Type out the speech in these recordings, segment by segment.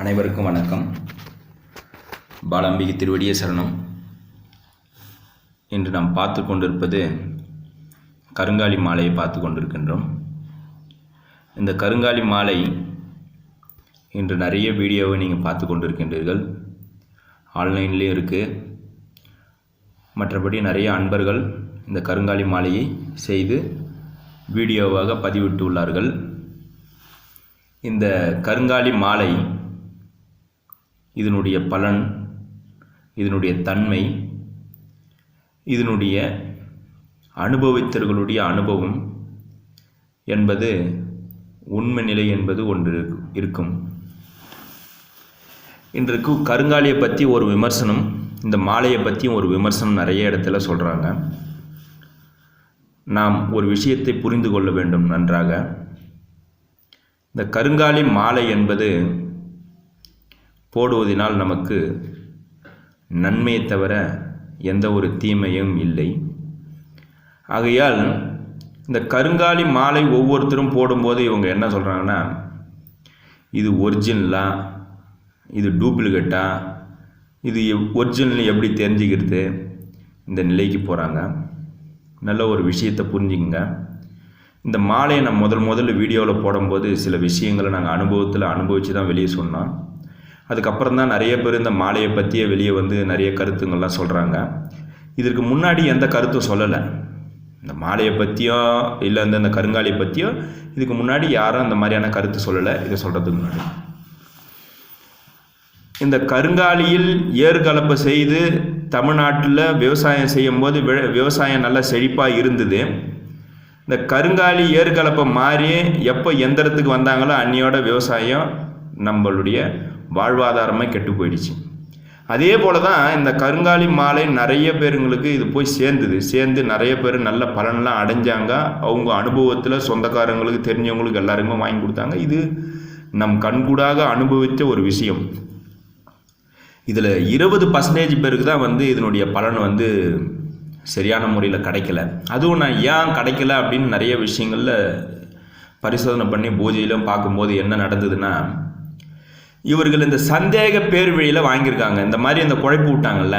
அனைவருக்கும் வணக்கம். பாலாம்பிகை திருவடிய சரணம். இன்று நாம் பார்த்து கொண்டிருப்பது கருங்காலி மாலையை பார்த்து கொண்டிருக்கின்றோம். இந்த கருங்காலி மாலை இன்று நிறைய வீடியோவை நீங்கள் பார்த்து கொண்டிருக்கின்றீர்கள். ஆன்லைன்லேயும் இருக்குது மற்றபடி நிறைய அன்பர்கள் இந்த கருங்காலி மாலையை செய்து வீடியோவாக பதிவிட்டுள்ளார்கள். இந்த கருங்காலி மாலை இதனுடைய பலன் இதனுடைய தன்மை இதனுடைய அனுபவித்தவர்களுடைய அனுபவம் என்பது உண்மை நிலை என்பது ஒன்று இருக்கும். இன்றைக்கு கருங்காலியை பற்றி ஒரு விமர்சனம் இந்த மாலையை பற்றியும் ஒரு விமர்சனம் நிறைய இடத்துல சொல்கிறாங்க நாம் ஒரு விஷயத்தை புரிந்து கொள்ள வேண்டும் நன்றாக. இந்த கருங்காலி மாலை என்பது போடுவதினால் நமக்கு நன்மையை தவிர எந்த ஒரு தீமையும் இல்லை. ஆகையால் இந்த கருங்காலி மாலை ஒவ்வொருத்தரும் போடும்போது இவங்க என்ன சொல்கிறாங்கன்னா இது ஒரிஜினலா? இது டூப்ளிகேட்டா? இது ஒரிஜினல் எப்படி தெரிஞ்சுக்கிறது? இந்த நிலைக்கு போகிறாங்க நல்ல ஒரு விஷயத்தை புரிஞ்சுக்கங்க. இந்த மாலையை நான் முதல் முதல்ல வீடியோவில் போடும்போது சில விஷயங்களை நாங்கள் அனுபவத்தில் அனுபவித்து தான் வெளியே சொன்னோம். அதுக்கப்புறம் தான் நிறைய பேர் இந்த மாலையை பற்றியே வெளியே வந்து நிறைய கருத்துங்கள்லாம் சொல்கிறாங்க. இதற்கு முன்னாடி எந்த கருத்தும் சொல்லலை. இந்த மாலையை பற்றியோ இல்லை இந்த இந்த கருங்காலியை பற்றியோ இதுக்கு முன்னாடி யாரும் அந்த மாதிரியான கருத்து சொல்லலை. இதை சொல்கிறதுக்கு முன்னாடி. இந்த கருங்காலியில் ஏறுகலப்பை செய்து தமிழ்நாட்டில் விவசாயம் செய்யும்போது வி- விவசாயம் நல்லா செழிப்பாக இருந்தது. இந்த கருங்காலி ஏறுகலப்பை மாறி எப்போ எந்திரத்துக்கு வந்தாங்களோ அன்னியோட விவசாயம் நம்மளுடைய வாழ்வாதாரமே கெட்டு போயிடுச்சு. அதே போல தான் இந்த கருங்காலி மாலை நிறைய பேருங்களுக்கு இது போய் சேர்ந்துது. சேர்ந்து நிறைய பேர் நல்ல பலன்லாம் அடைஞ்சாங்க. அவங்க அனுபவத்தில் சொந்தக்காரங்களுக்கு தெரிஞ்சவங்களுக்கு எல்லாருமே வாங்கி கொடுத்தாங்க. இது நம் கண்கூடாக அனுபவித்த ஒரு விஷயம். இதில் இருபது பர்சன்டேஜ் பேருக்கு தான் வந்து இதனுடைய பலன் வந்து சரியான முறையில் கிடைக்கல. அதுவும் நான் ஏன் கிடைக்கல அப்படின்னு நிறைய விஷயங்களில் பரிசோதனை பண்ணி பூஜையிலும் பார்க்கும்போது என்ன நடந்ததுன்னா இவர்கள் இந்த சந்தேக பேர் வழியில் வாங்கியிருக்காங்க. இந்த மாதிரி இந்த குழைப்பு விட்டாங்கல்ல.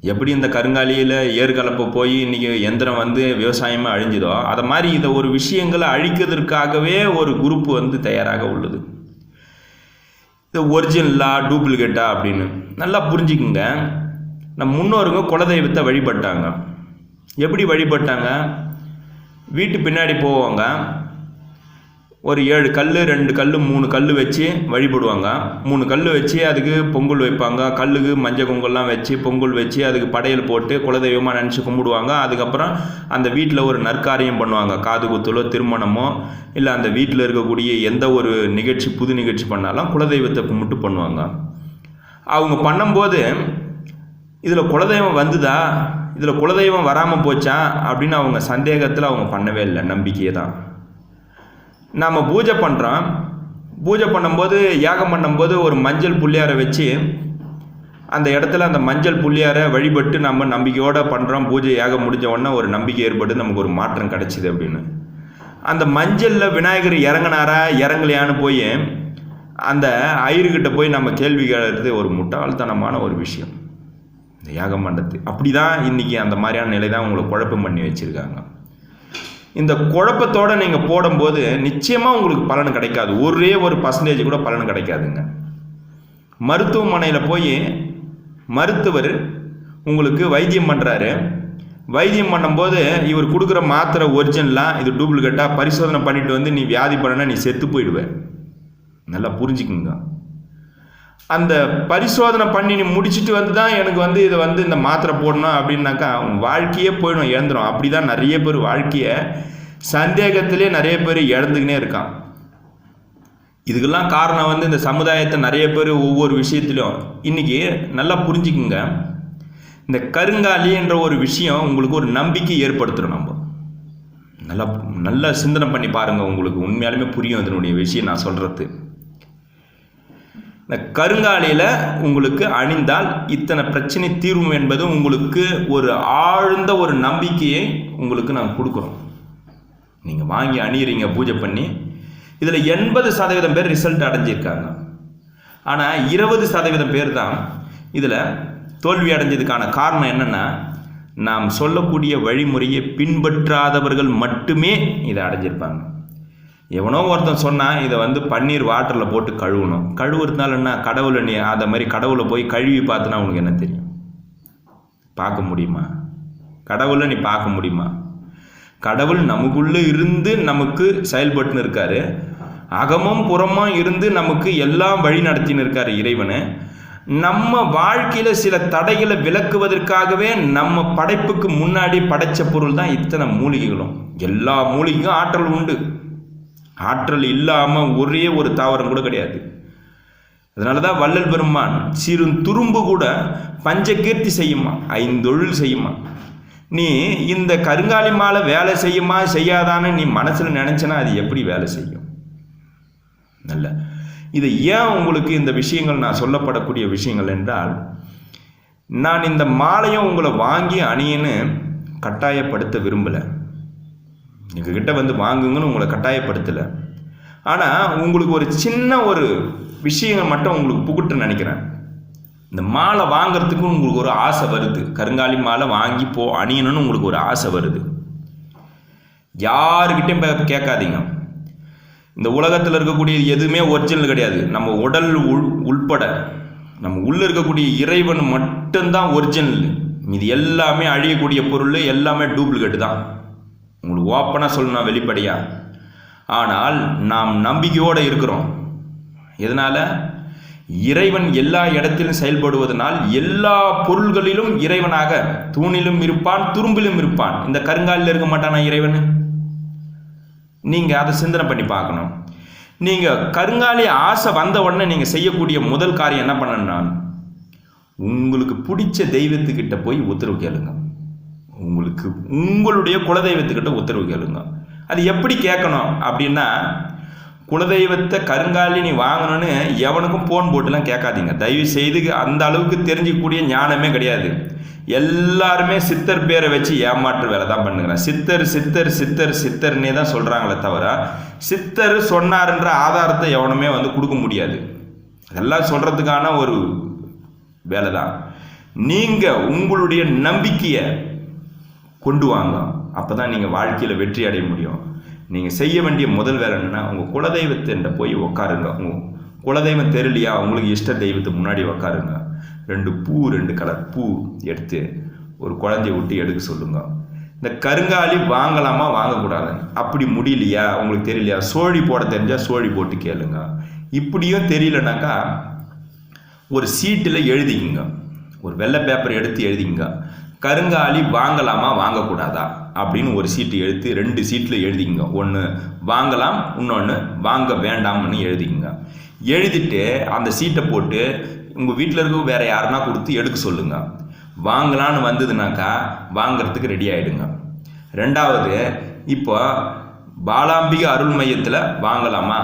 எப்படி இந்த கருங்காலியில் ஏறுகலப்பை போய் இன்றைக்கி எந்திரம் வந்து விவசாயமாக அழிஞ்சுதோ அதை மாதிரி இதை ஒரு விஷயங்களை அழிக்கிறதுக்காகவே ஒரு குரூப் வந்து தயாராக உள்ளது. இது ஒரிஜினலா டூப்ளிகேட்டா அப்படின்னு. நல்லா புரிஞ்சுக்குங்க. நம்ம முன்னோருங்க குலதெய்வத்தை வழிபட்டாங்க. எப்படி வழிபட்டாங்க? வீட்டு பின்னாடி போவாங்க. ஒரு ஏழு கல் ரெண்டு கல் மூணு கல் வச்சு வழிபடுவாங்க. மூணு கல் வச்சு அதுக்கு பொங்கல் வைப்பாங்க. கல்லுக்கு மஞ்சள் பொங்கல்லாம் வச்சு பொங்கல் வச்சு அதுக்கு படையல் போட்டு குலதெய்வமாக நினச்சி கும்பிடுவாங்க. அதுக்கப்புறம் அந்த வீட்டில் ஒரு நற்காரியம் பண்ணுவாங்க. காது குத்தலோ திருமணமோ இல்லை அந்த வீட்டில் இருக்கக்கூடிய எந்த ஒரு நிகழ்ச்சி புது நிகழ்ச்சி பண்ணாலும் குலதெய்வத்தை கும்பிட்டு பண்ணுவாங்க. அவங்க பண்ணும்போது இதில் குலதெய்வம் வந்துதா? இதில் குலதெய்வம் வராமல் போச்சா? அப்படின்னு அவங்க சந்தேகத்தில் அவங்க பண்ணவே இல்லை. நம்பிக்கையே தான். நாம் பூஜை பண்ணுறோம் பூஜை பண்ணும்போது யாகம் பண்ணும்போது ஒரு மஞ்சள் புள்ளியாரை வச்சு அந்த இடத்துல அந்த மஞ்சள் புள்ளியாரை வழிபட்டு நம்ம நம்பிக்கையோடு பண்ணுறோம் பூஜை யாகம் முடிஞ்ச உடனே ஒரு நம்பிக்கை ஏற்பட்டு நமக்கு ஒரு மாற்றம் கிடச்சிது அப்படின்னு. அந்த மஞ்சளில் விநாயகர் இறங்குனாரா இறங்கலையான்னு போய் அந்த ஐயர்கிட்ட போய் நம்ம கேள்வி கேட்கறது ஒரு முட்டாள்தனமான ஒரு விஷயம். இந்த யாகம் பண்ணுறது அப்படி தான் இன்றைக்கி அந்த மாதிரியான நிலை தான் உங்களை குழப்பம் பண்ணி வச்சுருக்காங்க. இந்த குழப்பத்தோடு நீங்கள் போடும்போது நிச்சயமாக உங்களுக்கு பலன் கிடைக்காது. ஒரே ஒரு பர்சன்டேஜ் கூட பலன் கிடைக்காதுங்க. மருத்துவமனையில் போய் மருத்துவர் உங்களுக்கு வைத்தியம் பண்ணுறாரு வைத்தியம் பண்ணும்போது இவர் கொடுக்குற மாத்திரை ஒரிஜினலாக இது டூப்ளிகேட்டாக பரிசோதனை பண்ணிட்டு வந்து நீ வியாதி பண்ணனா நீ செத்து போயிடுவ. நல்லா புரிஞ்சுக்குங்க. அந்த பரிசோதனை பண்ணி நீ முடிச்சுட்டு வந்து தான் எனக்கு வந்து இதை வந்து இந்த மாத்திரை போடணும் அப்படின்னாக்கா அவன் வாழ்க்கையே போயிடும் இழந்துடும் அப்படி தான் நிறைய பேர் வாழ்க்கையை சந்தேகத்திலே நிறைய பேர் இழந்துக்கினே இருக்கான் இதுக்கெல்லாம் காரணம் வந்து இந்த சமுதாயத்தை நிறைய பேர் ஒவ்வொரு விஷயத்துலையும் இன்றைக்கி நல்லா புரிஞ்சுக்குங்க. இந்த கருங்காலின்ற ஒரு விஷயம் உங்களுக்கு ஒரு நம்பிக்கை ஏற்படுத்துகிறோம் நம்ம. நல்லா நல்லா சிந்தனை பண்ணி பாருங்கள் உங்களுக்கு உண்மையாலுமே புரியும் இதனுடைய விஷயம் நான் சொல்கிறது இந்த கருங்காலியில் உங்களுக்கு அணிந்தால் இத்தனை பிரச்சனை தீர்வும் என்பது உங்களுக்கு ஒரு ஆழ்ந்த ஒரு நம்பிக்கையை உங்களுக்கு நாங்கள் கொடுக்குறோம். நீங்கள் வாங்கி அணியிறீங்க பூஜை பண்ணி. இதில் எண்பது சதவீதம் பேர் ரிசல்ட் அடைஞ்சிருக்காங்க. ஆனால் இருபது சதவீதம் பேர் தான் இதில் தோல்வி அடைஞ்சதுக்கான காரணம் என்னென்னா நாம் சொல்லக்கூடிய வழிமுறையை பின்பற்றாதவர்கள் மட்டுமே இதை அடைஞ்சிருப்பாங்க. எவனோ ஒருத்தன் சொன்னால் இதை வந்து பன்னீர் வாட்டரில் போட்டு கழுவணும். கழுவுறதுனால என்ன? கடவுளை நீ அதை மாதிரி கடவுளை போய் கழுவி பார்த்துனா உனக்கு என்ன தெரியும்? பார்க்க முடியுமா? கடவுளை நீ பார்க்க முடியுமா? கடவுள் நமக்குள்ளே இருந்து நமக்கு செயல்பட்டுன்னு இருக்காரு. அகமும் புறமும் இருந்து நமக்கு எல்லாம் வழி நடத்தின்னு இருக்காரு இறைவனை. நம்ம வாழ்க்கையில் சில தடைகளை விளக்குவதற்காகவே நம்ம படைப்புக்கு முன்னாடி படைச்ச பொருள் தான் இத்தனை மூலிகைகளும். எல்லா மூலிகைக்கும் ஆற்றல் உண்டு. ஆற்றல் இல்லாமல் ஒரே ஒரு தாவரம் கூட கிடையாது. அதனால தான் வள்ளல் பெருமான் சிறு துரும்பு கூட பஞ்சகீர்த்தி செய்யுமா? ஐந்தொழில் செய்யுமா? நீ இந்த கருங்காலி மாலை வேலை செய்யுமா? செய்யாதான்னு நீ மனசில் நினச்சினா அது எப்படி வேலை செய்யும்? நல்ல. இது ஏன் உங்களுக்கு இந்த விஷயங்கள் நான் சொல்லப்படக்கூடிய விஷயங்கள் என்றால் நான் இந்த மாலையும் உங்களை வாங்கி அணியன்னு கட்டாயப்படுத்த விரும்பலை. எங்ககிட்ட வந்து வாங்குங்கன்னு உங்களை கட்டாயப்படுத்தலை. ஆனால் உங்களுக்கு ஒரு சின்ன ஒரு விஷயங்கள் மட்டும் உங்களுக்கு புகுட்டு நினைக்கிறேன். இந்த மாலை வாங்குறதுக்கும் உங்களுக்கு ஒரு ஆசை வருது. கருங்காலி மாலை வாங்கி போ அணியணும்னு உங்களுக்கு ஒரு ஆசை வருது. யாருக்கிட்டையும் கேட்காதீங்க. இந்த உலகத்தில் இருக்கக்கூடிய எதுவுமே ஒரிஜினல் கிடையாது. நம்ம உடல் உள் உள்பட. நம்ம உள்ளே இருக்கக்கூடிய இறைவன் மட்டும்தான் ஒரிஜினல் இது எல்லாமே அழியக்கூடிய பொருள் எல்லாமே டூப்ளிகேட் தான். உங்களுக்கு ஓப்பனாக சொல்லணும் வெளிப்படையாக ஆனால் நாம் நம்பிக்கையோடு இருக்கிறோம். எதனால்? இறைவன் எல்லா இடத்திலும் செயல்படுவதனால் எல்லா பொருள்களிலும் இறைவனாக தூணிலும் இருப்பான் துரும்பிலும் இருப்பான். இந்த கருங்காலில் இருக்க மாட்டானா இறைவன்? நீங்கள் அதை சிந்தனை பண்ணி பார்க்கணும். நீங்கள் கருங்காலி ஆசை வந்த உடனே நீங்கள் செய்யக்கூடிய முதல் காரியம் என்ன பண்ணணும்னா உங்களுக்கு பிடிச்ச தெய்வத்துக்கிட்ட போய் உத்தரவு கேளுங்க. உங்களுக்கு உங்களுடைய குலதெய்வத்துக்கிட்ட உத்தரவு கேளுங்க. அது எப்படி கேட்கணும் அப்படின்னா குலதெய்வத்தை கருங்காலி நீ வாங்கணும்னு எவனுக்கும் ஃபோன் போட்டுலாம் கேட்காதீங்க. தயவு செய்து அந்த அளவுக்கு தெரிஞ்சிக்கக்கூடிய ஞானமே கிடையாது. எல்லாருமே சித்தர் பேரை வச்சு ஏமாற்று வேலை தான் பண்ணுகிறேன் சித்தர் சித்தர் சித்தர் சித்தர்னே தான் சொல்கிறாங்களே தவிர சித்தர் சொன்னார்ன்ற ஆதாரத்தை எவனுமே வந்து கொடுக்க முடியாது. அதெல்லாம் சொல்கிறதுக்கான ஒரு வேலை தான் நீங்கள் உங்களுடைய நம்பிக்கையை கொண்டு வாங்க அப்போ தான் நீங்கள் வாழ்க்கையில் வெற்றி அடைய முடியும். நீங்கள் செய்ய வேண்டிய முதல் வேலை என்னென்னா உங்கள் குலதெய்வத்திட்ட போய் உக்காருங்க. உங்கள் குலதெய்வம் தெரியலையா உங்களுக்கு இஷ்ட தெய்வத்துக்கு முன்னாடி உக்காருங்க. ரெண்டு பூ ரெண்டு கலர் பூ எடுத்து ஒரு குழந்தைய விட்டு எடுக்க சொல்லுங்க. இந்த கருங்காலி வாங்கலாமா வாங்கக்கூடாது? அப்படி முடியலையா? உங்களுக்கு தெரியலையா? சோழி போட தெரிஞ்சால் சோழி போட்டு கேளுங்க. இப்படியும் தெரியலனாக்கா ஒரு சீட்டில் எழுதிக்குங்க. ஒரு வெள்ளை பேப்பர் எடுத்து எழுதிங்க கருங்காலி வாங்கலாமா வாங்கக்கூடாதா? அப்படின்னு ஒரு சீட்டு எடுத்து ரெண்டு சீட்டில் எழுதிங்க ஒன்று வாங்கலாம் இன்னொன்று வாங்க வேண்டாம்னு எழுதிங்க எழுதிட்டு அந்த சீட்டை போட்டு உங்கள் வீட்டில் இருக்க வேறு யாருன்னா கொடுத்து எடுக்க சொல்லுங்கள் வாங்கலான்னு வந்ததுனாக்கா வாங்கிறதுக்கு ரெடி ஆகிடுங்க ரெண்டாவது இப்போ பாலாம்பிகை அருள் மையத்தில் வாங்கலாமா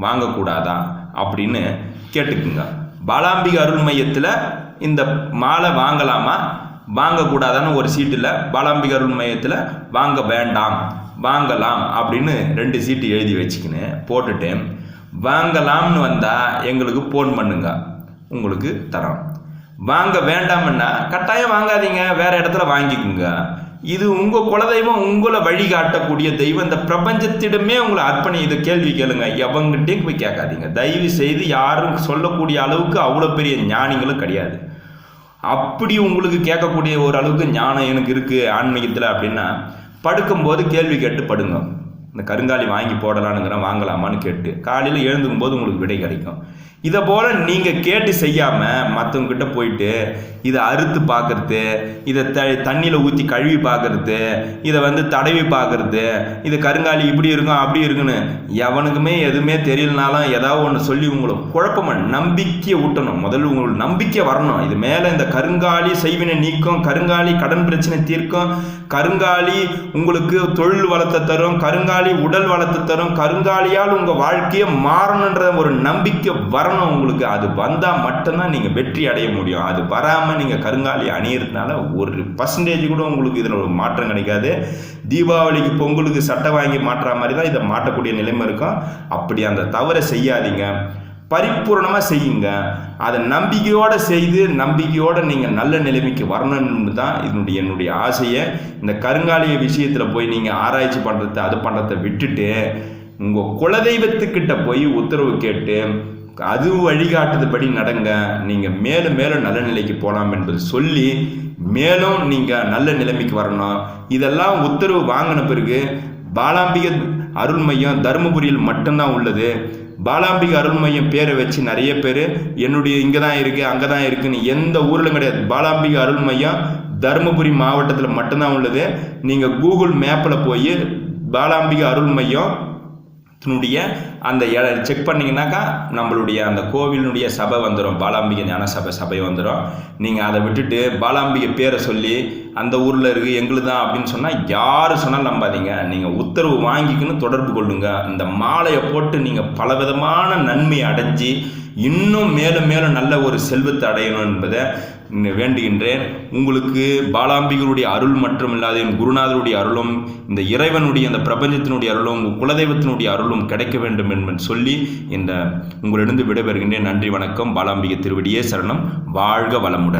வாங்கக்கூடாதா அப்படின்னு கேட்டுக்குங்க. பாலாம்பிகை அருள் மையத்தில் இந்த மாலை வாங்கலாமா வாங்கக்கூடாதான்னு ஒரு சீட்டில் பாலாம்பிகை மையத்தில் வாங்க வேண்டாம் வாங்கலாம் அப்படின்னு ரெண்டு சீட்டு எழுதி வச்சுக்கின்னு போட்டுட்டு வாங்கலாம்னு வந்தால் எங்களுக்கு ஃபோன் பண்ணுங்க உங்களுக்கு தரோம். வாங்க வேண்டாம்னா கட்டாயம் வாங்காதீங்க வேறு இடத்துல வாங்கிக்குங்க. இது உங்கள் குலதெய்வம் உங்களை வழிகாட்டக்கூடிய தெய்வம். இந்த பிரபஞ்சத்திடமே உங்களை அர்ப்பணி இது கேள்வி கேளுங்க. எவங்கிட்டையும் போய் கேட்காதீங்க. தயவு செய்து யாரும் சொல்லக்கூடிய அளவுக்கு அவ்வளோ பெரிய ஞானிகளும் கிடையாது. அப்படி உங்களுக்கு கேட்கக்கூடிய ஒரு அளவுக்கு ஞானம் எனக்கு இருக்குது ஆன்மீகத்தில் அப்படின்னா படுக்கும்போது கேள்வி கேட்டு படுங்க. இந்த கருங்காலி வாங்கி போடலானுங்கிறேன் வாங்கலாமான்னு கேட்டு காலையில் எழுந்துக்கும் போது உங்களுக்கு விடை கிடைக்கும். இதை போல் நீங்கள் கேட்டு செய்யாமல் மற்றவங்கக்கிட்ட போயிட்டு இதை அறுத்து பார்க்குறது இதை த தண்ணியில் ஊற்றி கழுவி பார்க்குறது இதை வந்து தடவி பார்க்குறது இது கருங்காலி இப்படி இருக்கும் அப்படி இருக்குன்னு எவனுக்குமே எதுவுமே தெரியலனாலும் ஏதாவது ஒன்று சொல்லி உங்களை குழப்பமாக நம்பிக்கையை ஊட்டணும். முதல்ல உங்களுக்கு நம்பிக்கை வரணும். இது மேலே இந்த கருங்காலி செய்வினை நீக்கம் கருங்காலி கடன் பிரச்சனை தீர்க்கும் கருங்காலி உங்களுக்கு தொழில் வளத்தை தரும் கருங்காலி உடல் வளத்தை தரும் கருங்காலியால் உங்கள் வாழ்க்கையை மாறணுன்ற ஒரு நம்பிக்கை வரணும். உங்களுக்கு அது வந்தால் மட்டும்தான் நீங்கள் வெற்றி அடைய முடியும். அது வராமல் நீங்கள் கருங்காலி அணியிறதுனால ஒரு பர்சன்டேஜ் கூட உங்களுக்கு இதில் ஒரு மாற்றம் கிடைக்காது. தீபாவளிக்கு பொங்கலுக்கு சட்டை வாங்கி மாற்றுற மாதிரி தான் இதை மாட்டக்கூடிய நிலைமை இருக்கும். அப்படி அந்த தவறை செய்யாதீங்க. பரிபூர்ணமாக செய்யுங்க. அதை நம்பிக்கையோடு செய்து நம்பிக்கையோடு நீங்கள் நல்ல நிலைமைக்கு வரணும்னு தான் இதனுடைய என்னுடைய ஆசையை. இந்த கருங்காலிய விஷயத்தில் போய் நீங்கள் ஆராய்ச்சி பண்ணுறத அது பண்ணுறத விட்டுட்டு உங்கள் குலதெய்வத்துக்கிட்ட போய் உத்தரவு கேட்டு அது வழிகாட்டுதபடி நடங்க. நீங்கள் மேலும் மேலும் நல்ல நிலைக்கு போகலாம் என்பது சொல்லி மேலும் நீங்கள் நல்ல நிலைமைக்கு வரணும். இதெல்லாம் உத்தரவு வாங்கின பிறகு பாலாம்பிகை அருள் மையம் தருமபுரியில் மட்டும்தான் உள்ளது. பாலாம்பிகை அருள் மையம் பேரை வச்சு நிறைய பேர் என்னுடைய இங்கே தான் இருக்குது அங்கே தான் இருக்குன்னு எந்த ஊரிலும் கிடையாது. பாலாம்பிகை அருள் மையம் தருமபுரி மாவட்டத்தில் மட்டும்தான் உள்ளது. நீங்கள் கூகுள் மேப்பில் போய் பாலாம்பிகை அருள் மையம் தன்னுடைய அந்த செக் பண்ணிங்கனாக்கா நம்மளுடைய அந்த கோவிலினுடைய சபை வந்துடும் பாலாம்பிகை ஞான சபை சபை வந்துடும் நீங்கள் அதை விட்டுட்டு பாலாம்பிகை பேரை சொல்லி அந்த ஊரில் இருக்குது எங்களுக்கு தான் அப்படின்னு சொன்னால் யார் சொன்னாலும் நம்பாதீங்க. நீங்கள் உத்தரவு வாங்கிக்கணும் தொடர்பு கொள்ளுங்க. இந்த மாலையை போட்டு நீங்கள் பலவிதமான நன்மை அடைஞ்சு இன்னும் மேலும் மேலும் நல்ல ஒரு செல்வத்தை அடையணும் என்பதை வேண்டுகின்றேன். உங்களுக்கு பாலாம்பிகளுடைய அருள் மற்றும் இல்லாத என் குருநாதருடைய அருளும் இந்த இறைவனுடைய இந்த பிரபஞ்சத்தினுடைய அருளும் உங்கள் குலதெய்வத்தினுடைய அருளும் கிடைக்க வேண்டும் என்று சொல்லி இந்த உங்களிடம் விடைபெறுகின்றேன். நன்றி வணக்கம். பாலாம்பிகை திருவடியே சரணம். வாழ்க வளமுடன்.